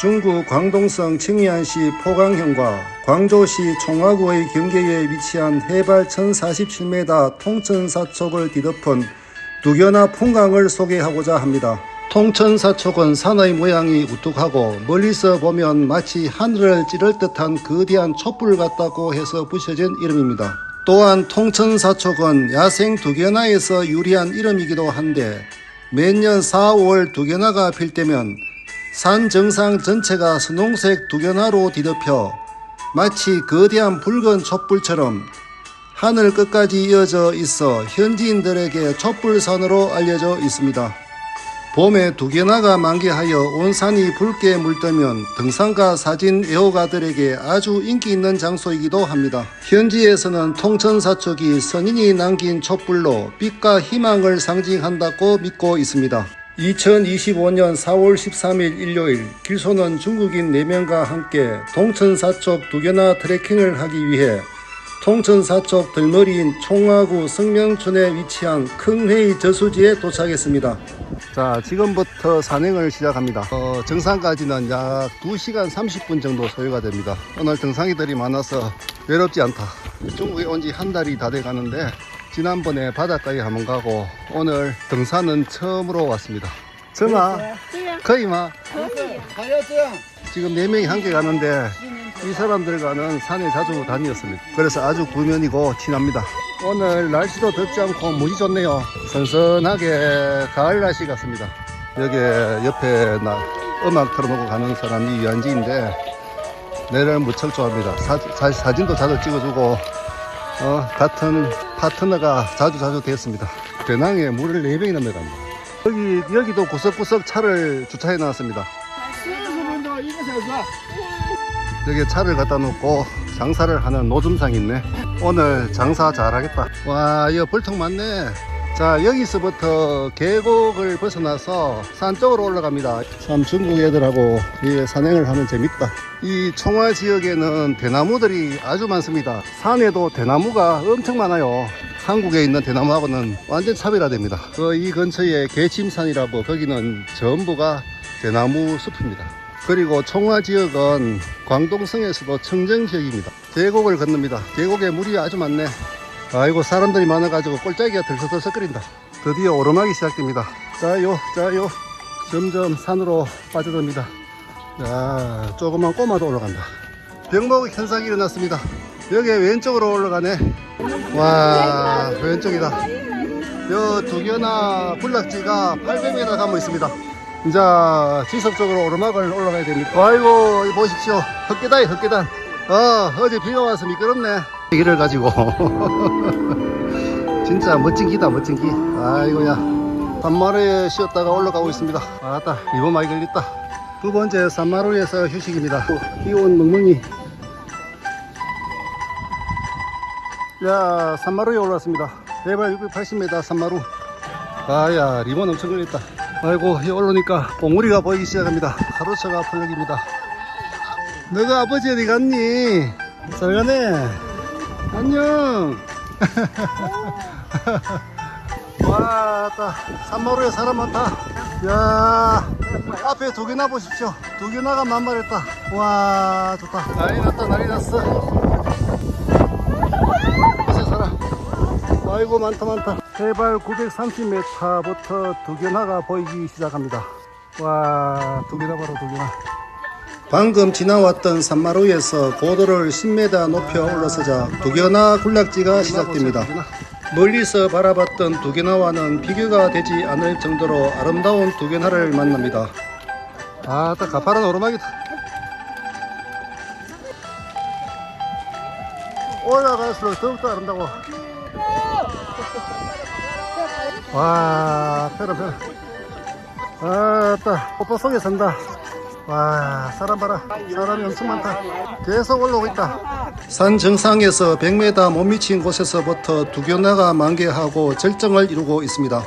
중국 광동성 칭이안시 포강현과 광저우시 총화구의 경계에 위치한 해발 1047m 통천사촉을 뒤덮은 두견화 풍광을 소개하고자 합니다. 통천사촉은 산의 모양이 우뚝하고 멀리서 보면 마치 하늘을 찌를 듯한 거대한 촛불 같다고 해서 붙여진 이름입니다. 또한 통천사촉은 야생 두견화에서 유리한 이름이기도 한데 매년 4, 5월 두견화가 필 때면 산 정상 전체가 선홍색 두견화로 뒤덮여 마치 거대한 붉은 촛불처럼 하늘 끝까지 이어져 있어 현지인들에게 촛불산으로 알려져 있습니다. 봄에 두개나가 만개하여 온 산이 붉게 물들면 등산가 사진 애호가들에게 아주 인기 있는 장소이기도 합니다. 현지에서는 통천사촉이 선인이 남긴 촛불로 빛과 희망을 상징한다고 믿고 있습니다. 2025년 4월 13일 일요일 길소는 중국인 4명과 함께 통천사촉 두개나 트레킹을 하기 위해 통천사촉 들머리인 총화구 성명촌에 위치한 큰회의 저수지에 도착했습니다. 자, 지금부터 산행을 시작합니다. 어, 정상까지는 약 2시간 30분 정도 소요가 됩니다. 오늘 등산이들이 많아서 외롭지 않다. 중국에 온 지 한 달이 다 돼 가는데 지난번에 바닷가에 한번 가고 오늘 등산은 처음으로 왔습니다. 정아, 거의마. 지금 네 명이 함께 가는데 이 사람들과는 산에 자주 다녔습니다. 그래서 아주 구면이고 친합니다. 오늘 날씨도 덥지 않고 무지 좋네요. 선선하게 가을 날씨 같습니다. 여기 옆에 나 음악 틀어놓고 가는 사람이 이한지인데 내를 무척 좋아합니다. 사, 사, 진도 자주 찍어주고 어, 같은 파트너가 자주 자주 됐습니다. 배낭에 물을 4병이나 매갑니다. 여기, 여기도 구석구석 차를 주차해 놨습니다. 여기 차를 갖다 놓고 장사를 하는 노점상이 있네. 오늘 장사 잘하겠다. 와, 이거 벌통 많네. 자, 여기서부터 계곡을 벗어나서 산 쪽으로 올라갑니다. 참 중국 애들하고 이 산행을 하면 재밌다. 이 청화 지역에는 대나무들이 아주 많습니다. 산에도 대나무가 엄청 많아요. 한국에 있는 대나무하고는 완전 차별화됩니다. 그 이 근처에 개침산이라고 거기는 전부가 대나무 숲입니다. 그리고 청화 지역은 광동성에서도 청정 지역입니다. 계곡을 건넙니다. 계곡에 물이 아주 많네. 아이고 사람들이 많아가지고 꼴짜기가 들썩들썩거린다. 드디어 오르막이 시작됩니다. 자요 자요 점점 산으로 빠져듭니다. 자 조그만 꼬마도 올라간다. 병목 현상이 일어났습니다. 여기 왼쪽으로 올라가네. 와 왼쪽이다. 요 두견화 군락지가 800m 가고 있습니다. 이제 지속적으로 오르막을 올라가야 됩니다. 아이고 이 보십시오. 헛계단이 헛계단. 어 어제 비가 와서 미끄럽네. 길을 가지고 진짜 멋진 기다 멋진 기. 아이고야. 산마루에 쉬었다가 올라가고 있습니다. 아따 리본 많이 걸렸다. 두 번째 산마루에서 휴식입니다. 비온 멍멍이. 야 산마루에 올랐습니다. 해발 680m 산마루. 아야 리본 엄청 걸렸다. 아이고 여기 올라오니까 봉우리가 보이기 시작합니다. 가로차가 풀력입니다. 너가 아버지 어디 갔니? 잘 가네. 안녕. 와, 따 산마루에 사람 많다. 야, 앞에 두 개나 보십시오. 두 개나가 만발했다. 와, 좋다. 난리 났다, 난리 났어. 이제 사람. 아이고, 많다, 많다. 해발 930m부터 두 개나가 보이기 시작합니다. 와, 두 개나 바로 두 개나. 방금 지나왔던 산마루에서 고도를 10m 높여 올라서자 두견화 군락지가 시작됩니다. 멀리서 바라봤던 두견화와는 비교가 되지 않을 정도로 아름다운 두견화를 만납니다. 아, 딱 가파른 오르막이다. 올라갈수록 더욱더 아름다워. 와, 페라, 페라. 아 따, 오빠 속에 산다. 와 사람 봐라. 사람이 엄청 많다. 계속 올라오고 있다. 산 정상에서 100m 못 미친 곳에서부터 두견나가 만개하고 절정을 이루고 있습니다.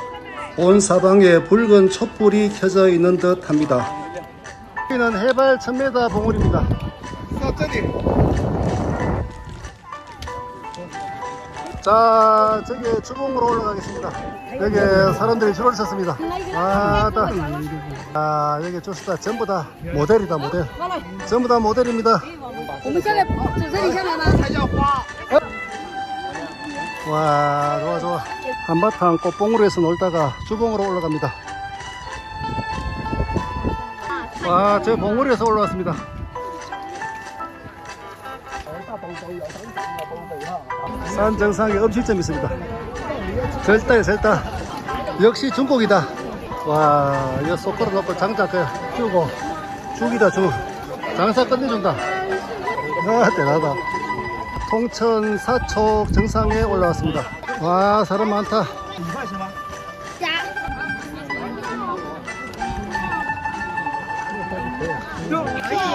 온 사방에 붉은 촛불이 켜져 있는 듯 합니다. 여기는 해발 1000m 봉우리입니다. 자 저기 주봉으로 올라가겠습니다. 여기 사람들이 줄을 섰습니다. 아따. 아 여기 좋습니다 전부 다 모델이다 모델 전부 다 모델입니다 我们现在只这里下来吗？ 와 좋아 좋아 한바탕 꽃봉우리에서 놀다가 주봉으로 올라갑니다 와저 봉우리에서 올라왔습니다 산 정상에 음식점이 있습니다 절다에 절다 역시 중국이다 와 이거 속 걸어놓고 장작 그 주고 죽이다 죽 장사 끝내준다 아 대단하다 통천 사촉 정상에 올라왔습니다. 와 사람 많다.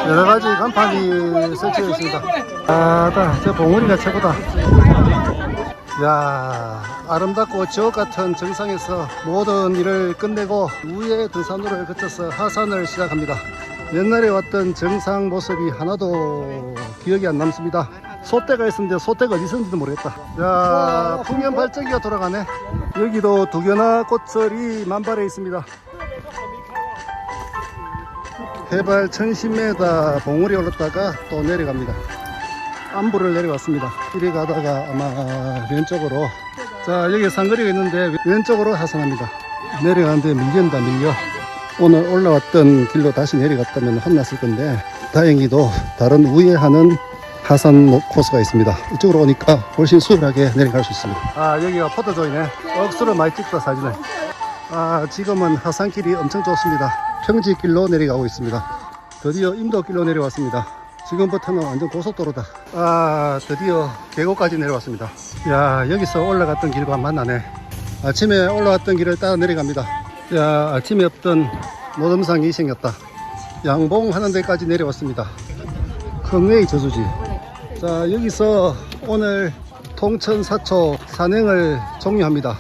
여러 가지 간판이 설치되어 있습니다. 아 다 저 봉우리가 최고다. 야 아름답고 지옥 같은 정상에서 모든 일을 끝내고 위에 등산로를 거쳐서 하산을 시작합니다. 옛날에 왔던 정상 모습이 하나도 기억이 안 남습니다. 소떼가 있었는데 소떼가 어디 있었는지도 모르겠다. 야 풍년 발전기가 돌아가네. 여기도 두견화 꽃설이 만발해 있습니다. 해발 1010m 봉우리 올랐다가 또 내려갑니다. 안부를 내려왔습니다. 이리 가다가 아마 왼쪽으로 자 여기 상거리가 있는데 왼쪽으로 하산합니다. 내려가는데 밀린다 밀려. 오늘 올라왔던 길로 다시 내려갔다면 혼났을 건데 다행히도 다른 우회하는 하산 코스가 있습니다. 이쪽으로 오니까 훨씬 수월하게 내려갈 수 있습니다. 아 여기가 포토조이네. 억수로 많이 찍다 사진을. 아 지금은 하산길이 엄청 좋습니다. 평지길로 내려가고 있습니다. 드디어 임도길로 내려왔습니다. 지금부터는 완전 고속도로다. 아 드디어 계곡까지 내려왔습니다. 야 여기서 올라갔던 길과 만나네. 아침에 올라왔던 길을 따라 내려갑니다. 야 아침에 없던 노점상이 생겼다. 양봉 하는 데까지 내려왔습니다. 흥웨이 저수지. 자 여기서 오늘 통천 사초 산행을 종료합니다.